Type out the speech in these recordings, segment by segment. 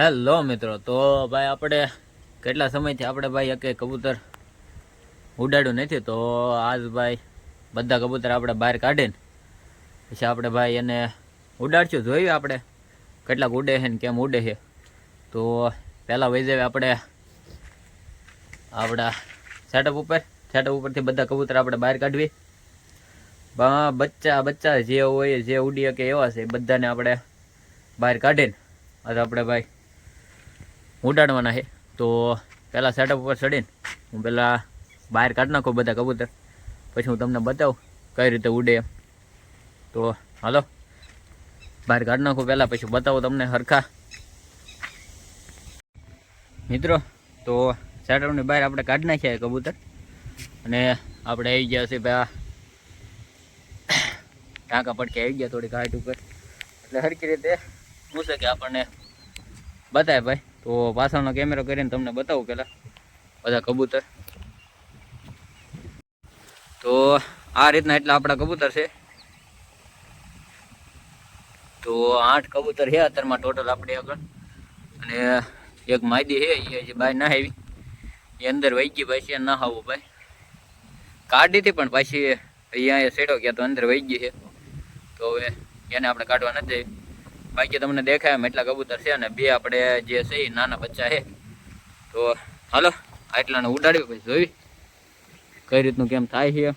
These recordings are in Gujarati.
હેલો મિત્રો, તો ભાઈ આપણે કેટલા સમયથી આપણે ભાઈ એક કબૂતર ઉડાડ્યું નથી, તો આજ ભાઈ બધા કબૂતર આપણે બહાર કાઢીને પછી આપણે ભાઈ એને ઉડાડશું, જોયું આપણે કેટલાક ઉડે છે ને કેમ ઉડે છે. તો પહેલાં વહી જાય આપણે આપણા સેટઅપ ઉપર. સેટઅપ ઉપરથી બધા કબૂતર આપણે બહાર કાઢવી. બચ્ચા બચ્ચા જે હોય, જે ઉડી શકે એવા છે બધાને આપણે બહાર કાઢીને આજે આપણે ભાઈ ઉડાડવાના છે. તો પહેલાં સેટઅપ ઉપર ચડીને હું પહેલાં બહાર કાઢી નાખું બધા કબૂતર. પછી હું તમને બતાવું કઈ રીતે ઉડે એમ. તો હાલો, બહાર કાઢી નાખું પહેલાં પછી બતાવું તમને હરખા. મિત્રો, તો સેટઅપની બહાર આપણે કાઢી નાખ્યા કબૂતર. અને આપણે આવી ગયા છે ભાઈ ટાંકા પડકે આવી ગયા થોડી ઘાટ ઉપર. એટલે હરખી રીતે શું કે આપણને બતાવે ભાઈ. તો પાછળનો કેમેરો કરીને તમને બતાવું પેલા બધા કબૂતર. તો આ રીતના એટલા આપણા કબૂતર છે. તો આઠ કબૂતર છે અત્યારમાં ટોટલ આપણે આગળ. અને એક માયદી છે એ હજી બાય ના આવી. એ અંદર વહી ગઈ પાછી ના ભાઈ કાઢી હતી પણ પાછી અહીંયા સેડો ગયા તો અંદર વહી ગઈ છે. તો હવે એને આપણે કાઢવા નથી જઈ બાકી તમને દેખાય એમ એટલા કબૂતર છે અને બે આપણે જે છે એ નાના બચ્ચા છે. તો હાલો, આટલાને ઉડાડ્યું પછી જોઈ. કઈ રીતનું કેમ થાય છે?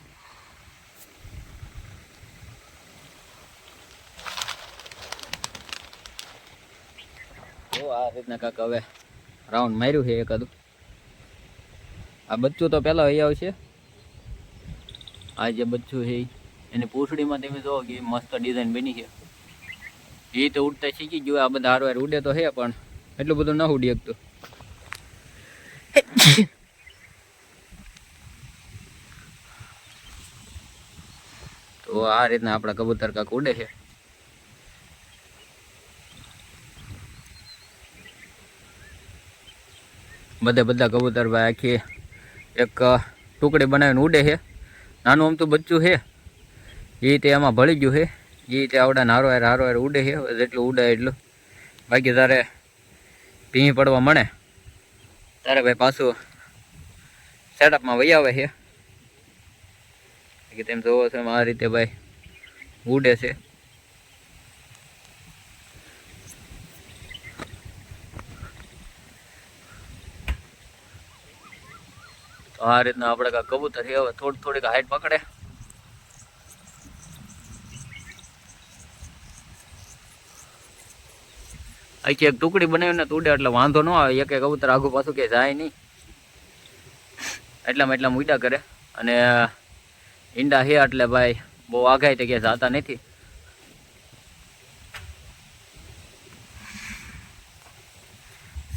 આ રીતના કાંક હવે રાઉન્ડ માર્યું છે એકાદું. આ બચ્ચું તો પહેલાં અહીં આવશે. આ જે બચ્ચું છે એની પૂંછડીમાં તમે જોવો કે મસ્ત ડિઝાઇન બની છે. એ તો ઉડતા શીખી ગયું, આ બધા હારવાર ઉડે તો હે પણ એટલું બધું ન ઉડી શકતું. તો આ રીતના આપણા કબૂતર કાક ઉડે છે. બધા બધા કબૂતર ભાઈ આખી એક ટુકડી બનાવીને ઉડે છે. નાનું આમ તો બચ્ચું છે. એ તે એમાં ભળી ગયું છે. એ રીતે આવડા હારો હાર હારો હાર ઉડે છે જેટલું ઉડે એટલું. બાકી તારે ભીં પડવા મળે. તારે ભાઈ પાછું સેટઅપમાં વહી આવે છે. કે તેમ જોવો છો આ રીતે ભાઈ ઉડે છે. તો આ રીતના આપણે કબૂતર હવે થોડી થોડીક હાઈટ પકડે. આખી એક ટુકડી બનાવીને તો ઉડે, એટલે વાંધો ન આવે. એક એક કબૂતર આગું પાછું કે જાય નહીં. એટલામાં એટલામાં ઉડ્યા કરે. અને ઈંડા હે એટલે ભાઈ, બહુ આઘાય તે ક્યાંય જાતા નથી.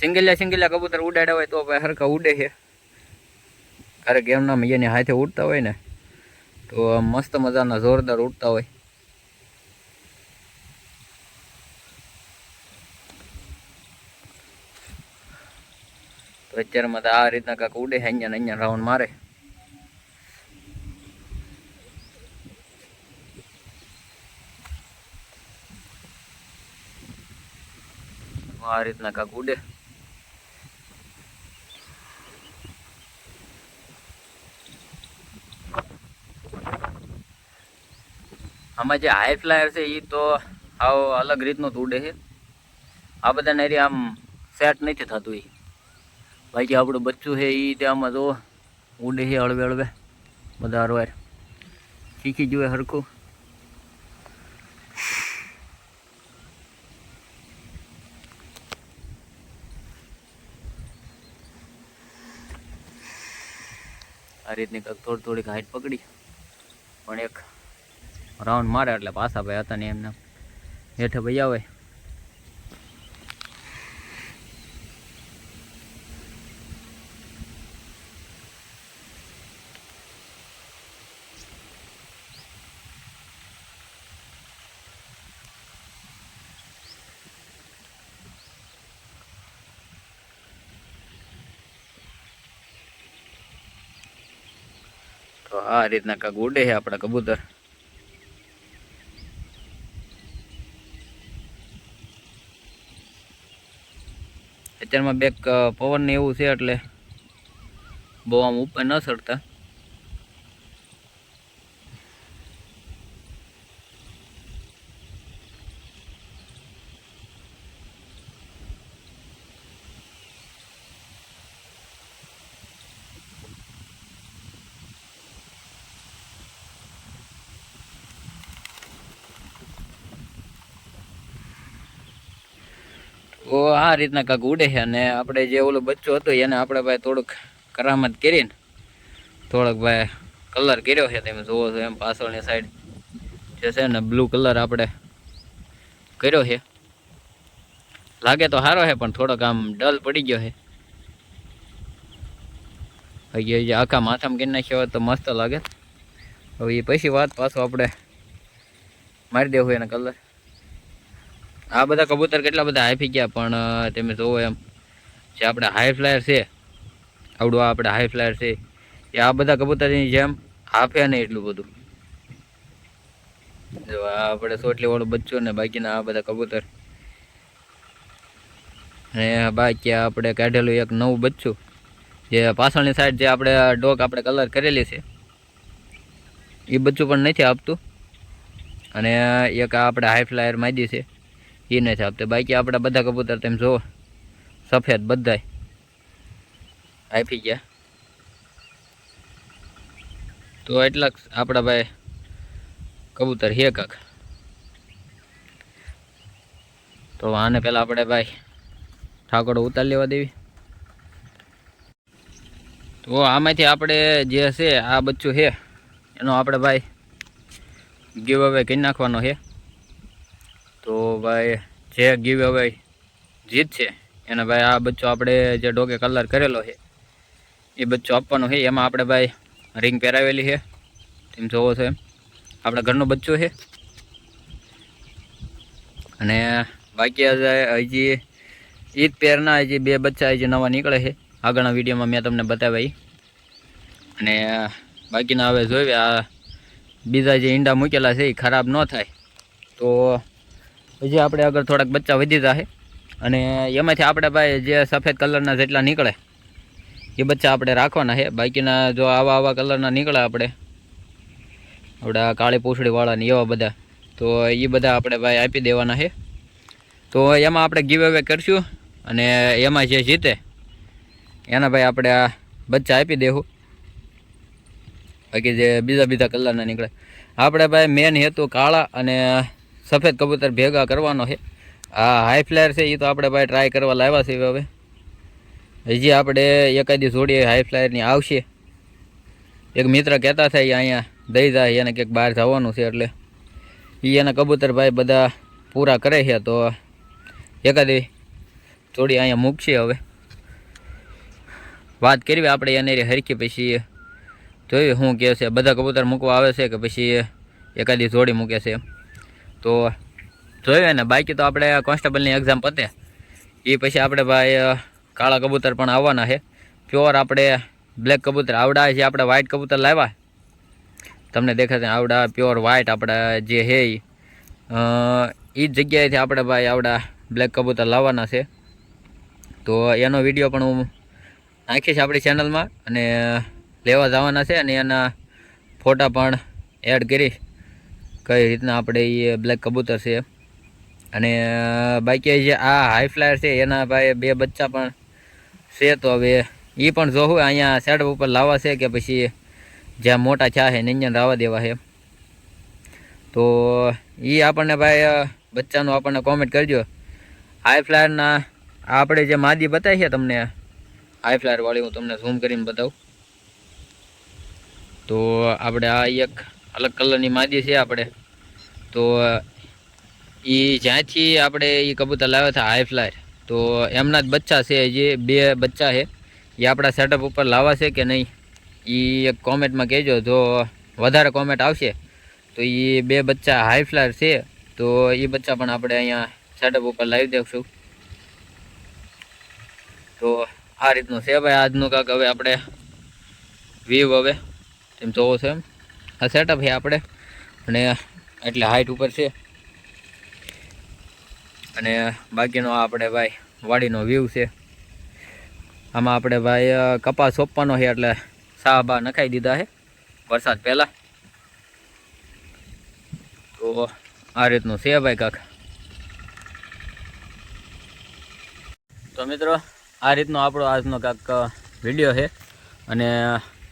સિંગલિયા સિંગલિયા કબૂતર ઉડાડ્યા હોય તો ભાઈ હરખા ઉડે છે. ક્યારેક એમના એની હાથે ઉડતા હોય ને, તો મસ્ત મજાના જોરદાર ઉડતા હોય. તો તો આ રીતના કાંક ઉડે છે અહીંયા અહીંયા રાઉન્ડ મારે. આ રીતના કાંક ઉડે. આમાં જે હાઈ ફ્લાયર છે એ તો આવો અલગ રીતનું તો ઉડે છે. આ બધાને આમ સેટ નથી થતું એ બાકી આપણું બચ્ચું છે એ ત્યાંમાં જો ઉડે છે હળવે હળવે. બધા હરવાર શીખી જુએ હરખું. આ રીતની કંઈક થોડી થોડીક હાઈટ પકડી. પણ એક રાઉન્ડ મારે એટલે પાછા ભાઈ હતા ને એમને. હેઠે ભાઈ આવે. તો આ રીતના કાંક ઉડે છે આપણા કબૂતર. અત્યારમાં બેક પવન ને એવું છે એટલે બહુ આમ ઉપર ન ચડતા. આ રીતના કાંક ઉડે છે અને આપણે જે ઓલો બચ્ચો હતો એને આપણે ભાઈ થોડુંક કરામત કરીને થોડોક ભાઈ કલર કર્યો છે, તમે જોવો છો એમ પાછળની સાઈડ જે છે ને બ્લુ કલર આપણે કર્યો છે. લાગે તો સારો છે, પણ થોડોક આમ ડલ પડી ગયો છે. હજી હજી આખા માથામાં કરી નાખ્યો હોય તો મસ્ત લાગે. હવે એ પછી વાત પાછો આપણે મારી દેવું એને કલર આ બધા કબૂતર કેટલા બધા હાઈફી ગયા, પણ તમે જોવો એમ જે આપણે હાઈ ફ્લાયર છે, આવડું આ આપણે હાઈ ફ્લાયર છે, એ આ બધા કબૂતરની જેમ હાફે નહીં એટલું બધું. જો આપણે સોટલી વાળું બચ્ચું ને બાકીના આ બધા કબૂતર. અને બાકી આપણે કાઢેલું એક નવું બચ્ચું, જે પાછળની સાઈડ જે આપણે ડોક આપણે કલર કરેલી છે, એ બચ્ચું પણ નથી આપતું. અને એક આપણે હાઈ ફ્લાયર માદી છે. એ નથી આપતું. બાકી આપણા બધા કબૂતર તેમ જુઓ સફેદ બધાય. આપી ગયા. તો એટલા આપણા ભાઈ કબૂતર હે કાક. તો આને પહેલાં આપણે ભાઈ ઠાકોર ઉતાર લેવા દેવી. તો આમાંથી આપણે જે છે આ બચ્ચું છે, એનો આપણે ભાઈ ગીવ અવે કરી નાખવાનો છે. ભાઈ, જે ગીવ અવે જીતશે એને ભાઈ આ બચ્ચો આપણે જે ડોગે કલર કરેલો છે, એ બચ્ચો આપવાનો છે. એમાં આપણે ભાઈ રિંગ પહેરાવેલી છે. તેમ જોવો છો આપણે ઘરનો બચ્ચો છે. અને બાકી હજી ઈદ પેરના હજી બે બચ્ચા હજી નવા નીકળે છે. આગળના વિડીયોમાં મેં તમને બતાવ્યા અને બાકીના હવે જોઈએ આ બીજા જે ઈંડા મૂકેલા છે, એ ખરાબ ન થાય. તો હજી આપણે આગળ થોડાક બચ્ચા વધી જશે. અને એમાંથી આપણે ભાઈ જે સફેદ કલરના જેટલા નીકળે, એ બચ્ચા આપણે રાખવાના છે. બાકીના જો આવા આવા કલરના નીકળે આપણે આપણે કાળી પૂછડીવાળાને એવા બધા, તો એ બધા આપણે ભાઈ આપી દેવાના છે. તો એમાં આપણે ગીવ અવે કરશું, અને એમાં જે જીતે, એના ભાઈ આપણે આ બચ્ચા આપી દેવું બાકી જે બીજા બીજા કલરના નીકળે. આપણે ભાઈ મેન હેતુ કાળા અને સફેદ કબૂતર ભેગા કરવાનો છે. આ હાઈ ફ્લાયર છે એ તો આપણે ભાઈ ટ્રાય કરવા લાવ્યા છે હવે. હજી આપણે એકાદી જોડી હાઈ ફ્લાયરની આવશે. એક મિત્ર કહેતા થાય અહીંયા દઈ જાય એને કંઈક બહાર જવાનું છે. એટલે એ એના કબૂતર ભાઈ બધા પૂરા કરે છે, તો એકાદી જોડી અહીંયા મૂકશે હવે. વાત કરવી આપણે એને હરખી, પછી જોયું શું કહે છે. બધા કબૂતર મૂકવા આવે છે કે પછી એકાદી જોડી મૂકે છે તો જોયું ને, બાકી તો આપણે કોન્સ્ટેબલની એક્ઝામ પતે. એ પછી આપણે ભાઈ કાળા કબૂતર પણ આવવાના છે. પ્યોર આપણે બ્લેક કબૂતર, આવડા જે આપણે વ્હાઇટ કબૂતર લાવ્યા. તમને દેખાશે આવડા પ્યોર વ્હાઇટ આપણા જે છે એ જ જગ્યાએથી આપણે ભાઈ આવડા બ્લેક કબૂતર લાવવાના છે. તો એનો વીડિયો પણ હું નાખીશ આપણી ચેનલમાં અને લેવા જવાના છે અને એના ફોટા પણ એડ કરીશ. કઈ રીતના આપણે એ બ્લેક કબૂતર છે. અને બાકી જે આ હાઈ ફ્લાયર છે, એના ભાઈ બે બચ્ચા પણ છે તો હવે એ પણ જોવું અહીંયા સેડ ઉપર લાવવા છે કે પછી જ્યાં મોટા છા છે નિંજન રાવા દેવા છે. તો એ આપણને ભાઈ બચ્ચાનું આપણને કોમેન્ટ કરજો. હાઈ ફ્લાયરના આપણે જે માદી બતાવી છે તમને હાઈ ફ્લાયરવાળી હું તમને ઝૂમ કરીને બતાવું. તો, આપણે આ એક અલગ કલરની માદી છે આપણે. તો એ જ્યાંથી આપણે એ કબૂતર લાવ્યા હતા હાઈ ફ્લાયર તો એમના જ બચ્ચા છે, જે બે બચ્ચા છે, એ આપણા સેટઅપ ઉપર લાવવા છે કે નહીં? એ એક કોમેન્ટમાં કહેજો, જો વધારે કોમેન્ટ આવશે, તો એ બે બચ્ચા હાઈ ફ્લાયર છે, તો એ બચ્ચા પણ આપણે અહીંયા સેટઅપ ઉપર લાવી દઈશું તો આ રીતનું છે ભાઈ આજનું કાંક હવે આપણે વ્યૂ હવે. તેમ જોવો છે એમ? આ સેટઅપ છે આપણે. અને એટલે હાઈટ ઉપર છે. અને બાકીનો આપણે ભાઈ વાડીનો વ્યૂ છે. આમાં આપણે ભાઈ કપાસ સોંપવાનો છે એટલે સાહ બા નખાઈ દીધા છે. વરસાદ પહેલાં. તો આ રીતનું છે ભાઈ કાક. તો મિત્રો, આ રીતનો આપણો આજનો કાંક વીડિયો છે. અને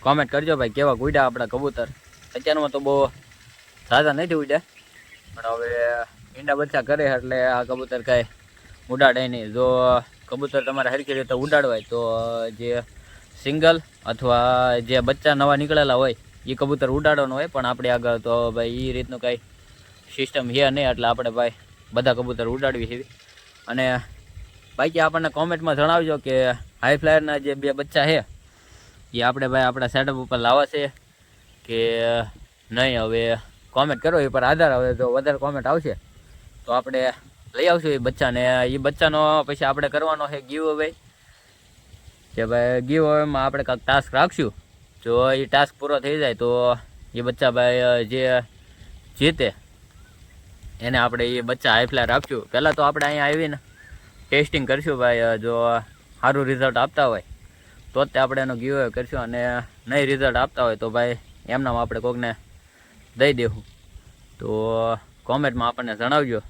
કોમેન્ટ કરજો ભાઈ, કેવા ઉડ્યા આપણા કબૂતર. અત્યારમાં તો બહુ સાદા નથી ઉડ્યા. પણ હવે ઈંડા બચ્ચા કરે એટલે આ કબૂતર કાંઈ ઉડાડે નહીં. જો કબૂતર તમારે હરખી રીતે ઉડાડવાય તો જે સિંગલ અથવા જે બચ્ચા નવા નીકળેલા હોય એ કબૂતર ઉડાડવાનું હોય. પણ આપણે આગળ તો ભાઈ એ રીતનું કાંઈ સિસ્ટમ છે નહીં, એટલે આપણે ભાઈ બધા કબૂતર ઉડાડવી છે. અને બાકી આપણને કોમેન્ટમાં જણાવજો કે હાઈ ફ્લાયરના જે બે બચ્ચા છે એ આપણે ભાઈ આપણા સેટઅપ ઉપર લાવવા છે. કે, નહીં, હવે કોમેન્ટ કરો, એ પર આધાર હવે જો વધારે કોમેન્ટ આવશે, તો આપણે લઈ આવશું એ બચ્ચાને. એ બચ્ચાનો પછી આપણે કરવાનો છે ગીવ અવે કે ભાઈ ગીવ અવેમાં આપણે કાંઈક ટાસ્ક રાખશું. જો એ ટાસ્ક પૂરો થઈ જાય તો એ બચ્ચા ભાઈ, જે જીતે, એને આપણે એ બચ્ચા હાઈફ્લાય રાખશું પહેલાં તો આપણે અહીંયા આવીને ટેસ્ટિંગ કરશું ભાઈ, જો સારું રિઝલ્ટ આપતા હોય, તો જ તે આપણે એનો ગીવ કરશું. અને નહીં રિઝલ્ટ આપતા હોય તો ભાઈ એમનામાં આપણે કોકને દઈ દેવું. તો કોમેન્ટમાં આપણને જણાવજો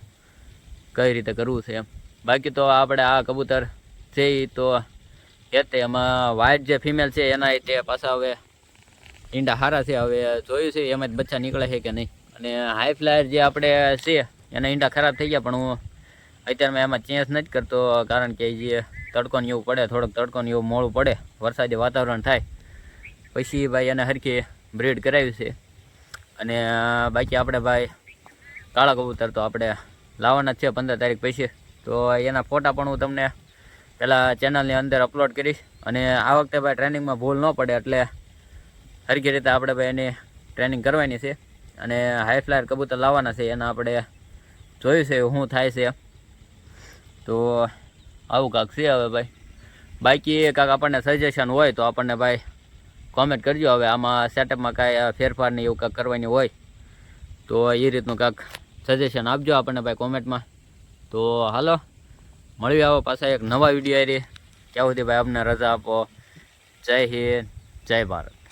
કઈ રીતે કરવું છે એમ. બાકી તો આપણે આ કબૂતર છે એ તો એ તે એમાં વ્હાઇટ જે ફિમેલ છે એના તે પાછા હવે ઈંડા સારા છે. હવે જોયું છે એમાં જ બચ્ચા નીકળે છે કે નહીં. અને હાઈ ફ્લાયર જે આપણે છે એના ઈંડા ખરાબ થઈ ગયા પણ હું અત્યારમાં એમાં ચેન્જ નથી કરતો કારણ કે જે તડકો ને એવું પડે, થોડોક તડકો ને એવું મોડું પડે, વરસાદી વાતાવરણ થાય. પછી ભાઈ એને હરખી બ્રીડ કરાવી છે. અને બાકી આપણે ભાઈ કાળા કબૂતર તો આપણે લાવવાના છે પંદર તારીખ પછી. તો એના ફોટા પણ હું તમને પહેલાં ચેનલની અંદર અપલોડ કરીશ. અને આ વખતે ભાઈ ટ્રેનિંગમાં ભૂલ ન પડે એટલે સરખી રીતે આપણે ભાઈ એની ટ્રેનિંગ કરવાની છે. અને હાઈ ફ્લાયર કબૂતર લાવવાના છે એના આપણે જોયું છે શું થાય છે. તો આવું કાંક છે હવે ભાઈ. બાકી કાંક આપણને સજેશન હોય તો આપણને ભાઈ કોમેન્ટ કરજો. હવે આમાં સેટઅપમાં કાંઈ ફેરફાર ને એવું કાંઈક કરવાની હોય, તો એ રીતનું કાંઈક સજેશન આપજો આપણને ભાઈ કોમેન્ટમાં તો હાલો મળવી આવો પાછા એક નવા વીડિયો આવી ત્યાં સુધી ભાઈ આપને રજા આપો. જય હિન્દ, જય ભારત.